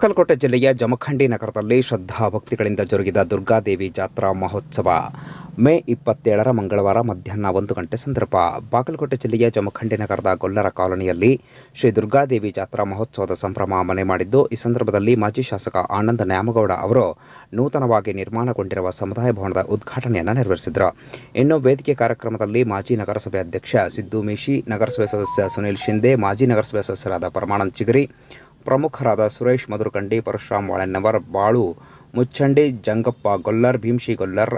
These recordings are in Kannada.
ಬಾಗಲಕೋಟೆ ಜಿಲ್ಲೆಯ ಜಮಖಂಡಿ ನಗರದಲ್ಲಿ ಶ್ರದ್ಧಾ ಭಕ್ತಿಗಳಿಂದ ಜರುಗಿದ ದುರ್ಗಾದೇವಿ ಜಾತ್ರಾ ಮಹೋತ್ಸವ. ಮೇ ಇಪ್ಪತ್ತೇಳರ ಮಂಗಳವಾರ ಮಧ್ಯಾಹ್ನ ಒಂದು ಗಂಟೆ ಸಂದರ್ಭ. ಬಾಗಲಕೋಟೆ ಜಿಲ್ಲೆಯ ಜಮಖಂಡಿ ನಗರದ ಗೊಲ್ಲರ ಕಾಲೋನಿಯಲ್ಲಿ ಶ್ರೀ ದುರ್ಗಾದೇವಿ ಜಾತ್ರಾ ಮಹೋತ್ಸವದ ಸಂಭ್ರಮ ಮನೆ ಮಾಡಿದ್ದು, ಈ ಸಂದರ್ಭದಲ್ಲಿ ಮಾಜಿ ಶಾಸಕ ಆನಂದ ನ್ಯಾಮಗೌಡ ಅವರು ನೂತನವಾಗಿ ನಿರ್ಮಾಣಗೊಂಡಿರುವ ಸಮುದಾಯ ಭವನದ ಉದ್ಘಾಟನೆಯನ್ನು ನೆರವೇರಿಸಿದರು. ಇನ್ನು ವೇದಿಕೆ ಕಾರ್ಯಕ್ರಮದಲ್ಲಿ ಮಾಜಿ ನಗರಸಭೆ ಅಧ್ಯಕ್ಷ ಸಿದ್ದು ಮೇಶಿ, ನಗರಸಭೆ ಸದಸ್ಯ ಸುನೀಲ್ ಶಿಂದೆ ಮಾಜಿ ನಗರಸಭೆ ಸದಸ್ಯರಾದ ಪರಮಾನಂದ್ ಚಿಗರಿ ಪ್ರಮುಖರಾದ ಸುರೇಶ್ ಮಧುರಕಂಡಿ ಪರಶುರಾಮ್ ವಾಳೆನ್ನವರ್ ಬಾಳು, ಮುಚ್ಚಂಡಿ, ಜಂಗಪ್ಪ ಗೊಲ್ಲರ್, ಭೀಮ್ಶಿ ಗೊಲ್ಲರ್,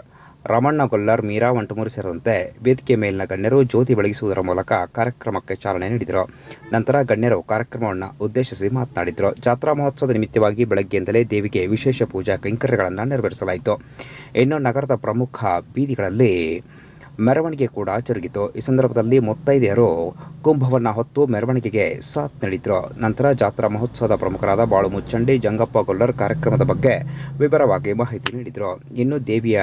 ರಮಣ್ಣ ಗೊಲ್ಲರ್, ಮೀರಾ ವಂಟಮೂರು ಸೇರಿದಂತೆ ವೇದಿಕೆ ಮೇಲಿನ ಗಣ್ಯರು ಜ್ಯೋತಿ ಬೆಳಗಿಸುವುದರ ಮೂಲಕ ಕಾರ್ಯಕ್ರಮಕ್ಕೆ ಚಾಲನೆ ನೀಡಿದರು. ನಂತರ ಗಣ್ಯರು ಕಾರ್ಯಕ್ರಮವನ್ನು ಉದ್ದೇಶಿಸಿ ಮಾತನಾಡಿದರು. ಜಾತ್ರಾ ಮಹೋತ್ಸವದ ನಿಮಿತ್ತವಾಗಿ ಬೆಳಗ್ಗೆಯಿಂದಲೇ ದೇವಿಗೆ ವಿಶೇಷ ಪೂಜಾ ಕೈಂಕರ್ಯಗಳನ್ನು ನೆರವೇರಿಸಲಾಯಿತು. ಇನ್ನು ನಗರದ ಪ್ರಮುಖ ಬೀದಿಗಳಲ್ಲಿ ಮೆರವಣಿಗೆ ಕೂಡ ಜರುಗಿತು. ಈ ಸಂದರ್ಭದಲ್ಲಿ ಮುತ್ತೈದೆಯರು ಕುಂಭವನ್ನ ಹೊತ್ತು ಮೆರವಣಿಗೆಗೆ ಸಾಥ್ ನೀಡಿದ್ರು. ನಂತರ ಜಾತ್ರಾ ಮಹೋತ್ಸವದ ಪ್ರಮುಖರಾದ ಬಾಳು ಮುಚ್ಚಂಡಿ, ಜಂಗಪ್ಪ ಗೊಲ್ಲರ್ ಕಾರ್ಯಕ್ರಮದ ಬಗ್ಗೆ ವಿವರವಾಗಿ ಮಾಹಿತಿ ನೀಡಿದರು. ಇನ್ನು ದೇವಿಯ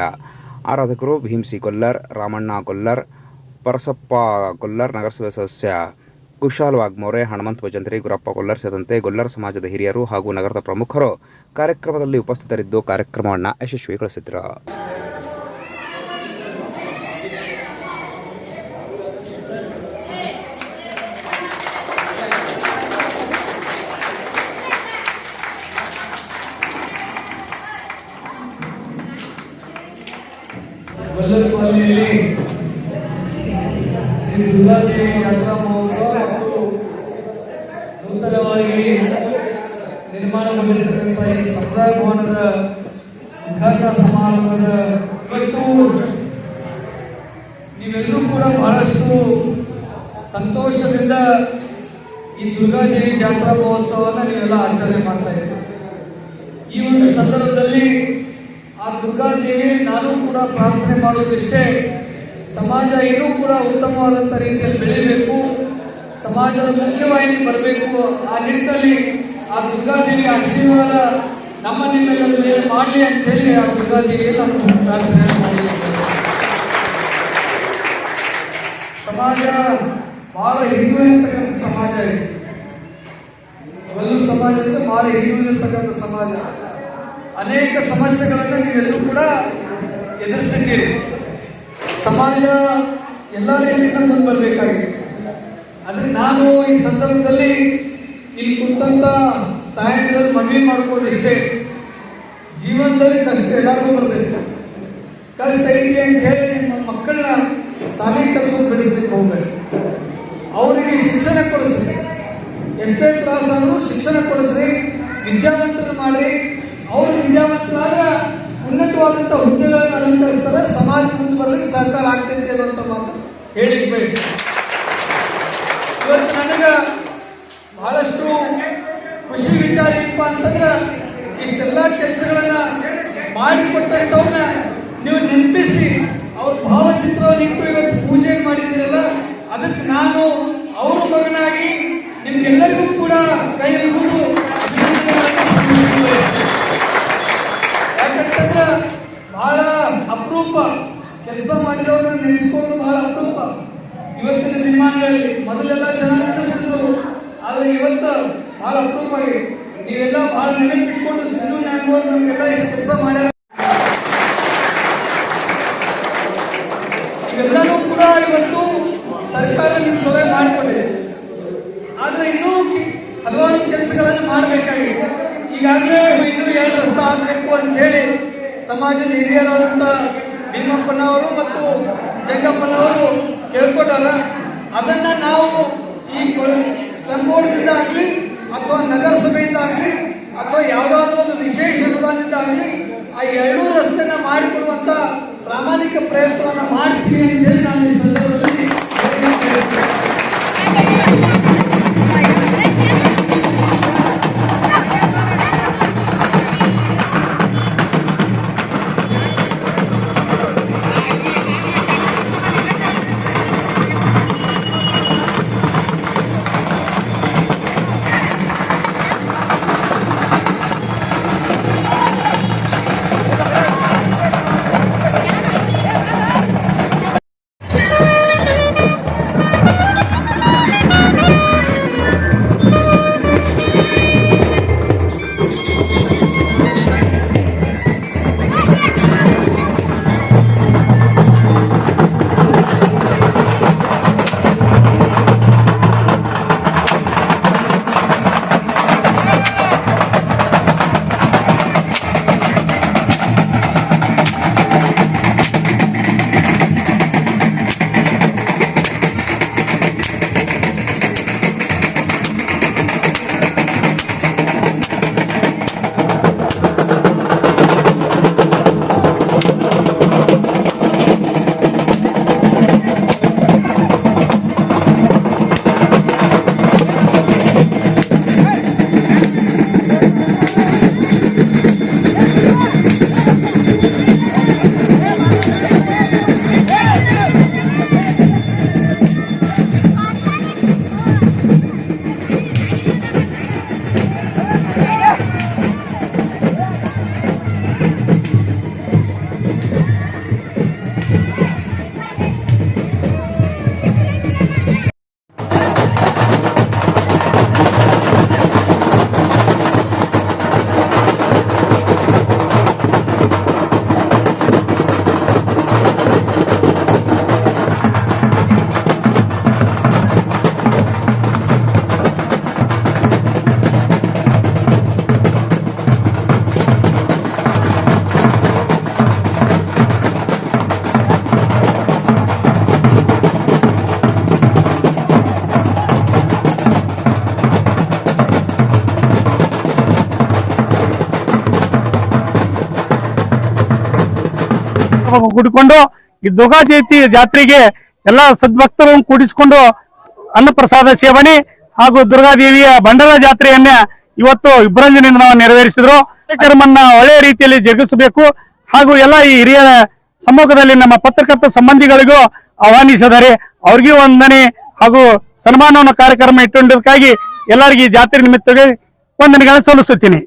ಆರಾಧಕರು ಭೀಮ್ಸಿ ಗೊಲ್ಲರ್, ರಾಮಣ್ಣ ಗೊಲ್ಲರ್, ಪರಸಪ್ಪ ಗೊಲ್ಲರ್, ನಗರಸಭೆ ಸದಸ್ಯ ಕುಶಾಲ್ ವಾಗ್ಮೋರೆ, ಹನುಮಂತ ಭಜಂತ್ರಿ, ಗುರಪ್ಪ ಗೊಲ್ಲರ್ ಸೇರಿದಂತೆ ಗೊಲ್ಲರ್ ಸಮಾಜದ ಹಿರಿಯರು ಹಾಗೂ ನಗರದ ಪ್ರಮುಖರು ಕಾರ್ಯಕ್ರಮದಲ್ಲಿ ಉಪಸ್ಥಿತರಿದ್ದು ಕಾರ್ಯಕ್ರಮವನ್ನು ಯಶಸ್ವಿಗೊಳಿಸಿದರು. ಕಾಲನಿಯಲ್ಲಿ ಶ್ರೀ ದುರ್ಗಾದೇವಿ ಜಾತ್ರಾ ಮಹೋತ್ಸವ ಮತ್ತು ನೂತನವಾಗಿ ನಿರ್ಮಾಣಗೊಂಡಿರತಕ್ಕಂಥ ಈ ಸಂಪ್ರದಾಯ ಭವನದ ಉದ್ಘಾಟನಾ ಸಮಾರಂಭದ ಇವತ್ತು ನೀವೆಲ್ಲರೂ ಕೂಡ ಬಹಳಷ್ಟು ಸಂತೋಷದಿಂದ ಈ ದುರ್ಗಾದೇವಿ ಜಾತ್ರಾ ಮಹೋತ್ಸವವನ್ನು ನೀವೆಲ್ಲ ಆಚರಣೆ ಮಾಡ್ತಾ ಇದ್ದೀರಿ. ಈ ಒಂದು ಸಂದರ್ಭದಲ್ಲಿ ದುರ್ಗಾದೇವಿ ನಾನು ಕೂಡ ಪ್ರಾರ್ಥನೆ ಮಾಡೋದಿಷ್ಟೇ ಸಮಾಜ ಇನ್ನೂ ಕೂಡ ಉತ್ತಮವಾದಂಥ ರೀತಿಯಲ್ಲಿ ಬೆಳಿಬೇಕು ಸಮಾಜದ ಮುಖ್ಯವಾಗಿ ಬರಬೇಕು. ಆ ನಿಟ್ಟಿನಲ್ಲಿ ಆ ದುರ್ಗಾದೇವಿ ಆಶೀರ್ವಾದ ನಮ್ಮ ನಿಮ್ಮೆಲ್ಲರ ಮೇಲೆ ಮಾಡಲಿ ಅಂತ ಹೇಳಿ ಆ ದುರ್ಗಾದೇವಿಗೆ ನಾನು ಪ್ರಾರ್ಥನೆ ಮಾಡಿ ಸಮಾಜ ಬಹಳ ಹಿಂದುಳಿರ್ತಕ್ಕಂಥ ಸಮಾಜ ಇದೆ. ಒಂದು ಸಮಾಜದಿಂದ ಬಹಳ ಹಿಂದುಳಿರ್ತಕ್ಕಂಥ ಸಮಾಜ. ಅನೇಕ ಸಮಸ್ಯೆಗಳನ್ನು ನೀವೆಲ್ಲರೂ ಕೂಡ ಎದುರಿಸಿದ್ದೀರಿ. ಸಮಾಜ ಎಲ್ಲ ರೀತಿಯಿಂದ ಮುಂದೆ ಬರಬೇಕಾಗಿದೆ. ಆದರೆ ನಾನು ಈ ಸಂದರ್ಭದಲ್ಲಿ ಇಲ್ಲಿ ಕುಂತಂತ ತಾಯಂದಿರಲ್ಲಿ ಮನವಿ ಮಾಡ್ಕೊಳ್ಳಿಷ್ಟೇ ಜೀವನದಲ್ಲಿ ಕಷ್ಟ ಎಲ್ಲರಿಗೂ ಬರ್ತೈತೆ. ಕಷ್ಟ ಐತಿ ಅಂತ ಹೇಳಿ ನಿಮ್ಮ ಮಕ್ಕಳನ್ನ ಶಾಲೆ ಕೆಲಸ ಬೆಳೆಸ್ಲಿಕ್ಕೆ ಹೋಗ್ಬೇಕು ಅವರಿಗೆ ಶಿಕ್ಷಣ ಕೊಡಿಸ್ರಿ. ಎಷ್ಟೇ ತ್ರಾಸಾದರೂ ಶಿಕ್ಷಣ ಕೊಡಿಸ್ರಿ, ವಿದ್ಯಾವಂತರು ಮಾಡಿ ಅವರು ವಿದ್ಯಾವಂತರಾದ ಉನ್ನತವಾದಂಥ ಹುದ್ದೆಗಳನ್ನು ಅಲಂಕರಿಸ್ತಾರೆ ಸಮಾಜ ಮುಂದೆ ಬರಲಿಕ್ಕೆ ಸರ್ಕಾರ ಆಗ್ತೈತೆ ಅನ್ನುವಂಥ ಮಾತು ಹೇಳಿಕ್ ಇವತ್ತು ನನಗೆ ಬಹಳಷ್ಟು ಖುಷಿ ವಿಚಾರ ಏನಪ್ಪ ಅಂತಂದ್ರೆ, ಇಷ್ಟೆಲ್ಲ ಕೆಲಸಗಳನ್ನ ಮಾಡಿಕೊಟ್ಟಂಥವ್ರನ್ನ ನೀವು ನೆನಪಿಸಿ, ಅವ್ರ ಭಾವಚಿತ್ರವನ್ನು ಇಟ್ಟು ಇವತ್ತು ಪೂಜೆ ಮಾಡಿದ್ದೀರಲ್ಲ, ಅದಕ್ಕೆ ನಾನು ಅವ್ರ ಮಗನಾಗಿ ನಿಮ್ಗೆಲ್ಲರಿಗೂ ಕೂಡ ಕೈ ಮುಗಿದು ಅಭಿನಂದನೆಗಳನ್ನು ಸಲ್ಲಿಸಲು ಯಾಕಂತಂದ್ರೆ ಬಹಳ ಅಪರೂಪ ಮಾಡಿದವ್ರನ್ನ ನೆನೆಸ್ಕೊಳ್ಳೋದು ಬಹಳ ಅಪರೂಪ. ಇವತ್ತಿನ ದಿನಮಾನಗಳಲ್ಲಿ ಮೊದಲೆಲ್ಲ ಜನ ನೆನೆಸ್ತಿದ್ರು ಆದ್ರೆ ಇವತ್ತು ಬಹಳ ಅಪರೂಪ ಆಗಿದೆ ನೀವೆಲ್ಲ ಬಹಳ ನೆನಪಿಟ್ಕೊಂಡು ಸಿದ್ದು ನ್ಯಾಗೋರ್ ನಮಗೆಲ್ಲ ಇಷ್ಟು. ಕೆಲಸ ಮಾಡ್ಯಾರ. ಇವೆಲ್ಲನೂ ಕೂಡ ಇವತ್ತು ಸರ್ಕಾರ ನಿಮ್ಮ ಸಲಹೆ ಮಾಡಿಕೊಂಡಿದೆ ಆದ್ರೆ ಇನ್ನೂ ಹಲವಾರು ಕೆಲಸಗಳನ್ನು ಮಾಡಬೇಕಾಗಿದೆ. ಈಗಾಗಲೇ ಇನ್ನೂ ಎರಡು ರಸ್ತೆ ಆಗಬೇಕು ಅಂತ ಹೇಳಿ ಸಮಾಜದ ಹಿರಿಯರಾದಂಥ ಭೀಮಪ್ಪನವರು ಮತ್ತು ಜಂಗಪ್ಪನವರು ಕೇಳ್ಕೊಟ್ಟಾರ? ಅದನ್ನ ನಾವು ಈ ಸ್ಲಮ್ ಬೋರ್ಡ್ದಿಂದ ಆಗಲಿ ಅಥವಾ ನಗರಸಭೆಯಿಂದ ಆಗಲಿ ಅಥವಾ ಯಾವುದಾದ್ರೂ ಒಂದು ವಿಶೇಷ ಅನುದಾನದಿಂದ ಆಗಲಿ ಆ ಎರಡೂ ರಸ್ತೆನ ಮಾಡಿಕೊಡುವಂತ ಪ್ರಾಮಾಣಿಕ ಪ್ರಯತ್ನವನ್ನು ಮಾಡ್ತೀವಿ ಅಂತ ಹೇಳಿ ನಾನು ಈ ಸಂದರ್ಭದಲ್ಲಿ ಕೂಡಿಕೊಂಡು ಈ ದುರ್ಗಾ ಜಯಂತಿ ಜಾತ್ರೆಗೆ ಎಲ್ಲಾ ಸದ್ಭಕ್ತರನ್ನು ಕೂಡಿಸಿಕೊಂಡು ಅನ್ನಪ್ರಸಾದ ಸೇವನೆ ಹಾಗೂ ದುರ್ಗಾದೇವಿಯ ಬಂಡಲ ಜಾತ್ರೆಯನ್ನ ಇವತ್ತು ವಿಭ್ರಂಜನೆಯಿಂದ ನಾವು ನೆರವೇರಿಸಿದ್ರು. ಕಾರ್ಯಕ್ರಮನ್ನ ಒಳ್ಳೆಯ ರೀತಿಯಲ್ಲಿ ಜರುಗಿಸಬೇಕು ಹಾಗೂ ಎಲ್ಲ ಈ ಹಿರಿಯ ಸಮ್ಮುಖದಲ್ಲಿ ನಮ್ಮ ಪತ್ರಕರ್ತ ಸಂಬಂಧಿಗಳಿಗೂ ಆಹ್ವಾನಿಸಿದ್ದಾರೆ. ಅವ್ರಿಗೂ ವಂದನೆ ಹಾಗೂ ಸನ್ಮಾನವನ್ನು ಕಾರ್ಯಕ್ರಮ ಇಟ್ಟುಕೊಂಡಿದ್ದಕ್ಕಾಗಿ ಎಲ್ಲರಿಗೂ ಈ ಜಾತ್ರೆ ನಿಮಿತ್ತ ವಂದನೆಗಳನ್ನು ಸಲ್ಲಿಸುತ್ತೀನಿ.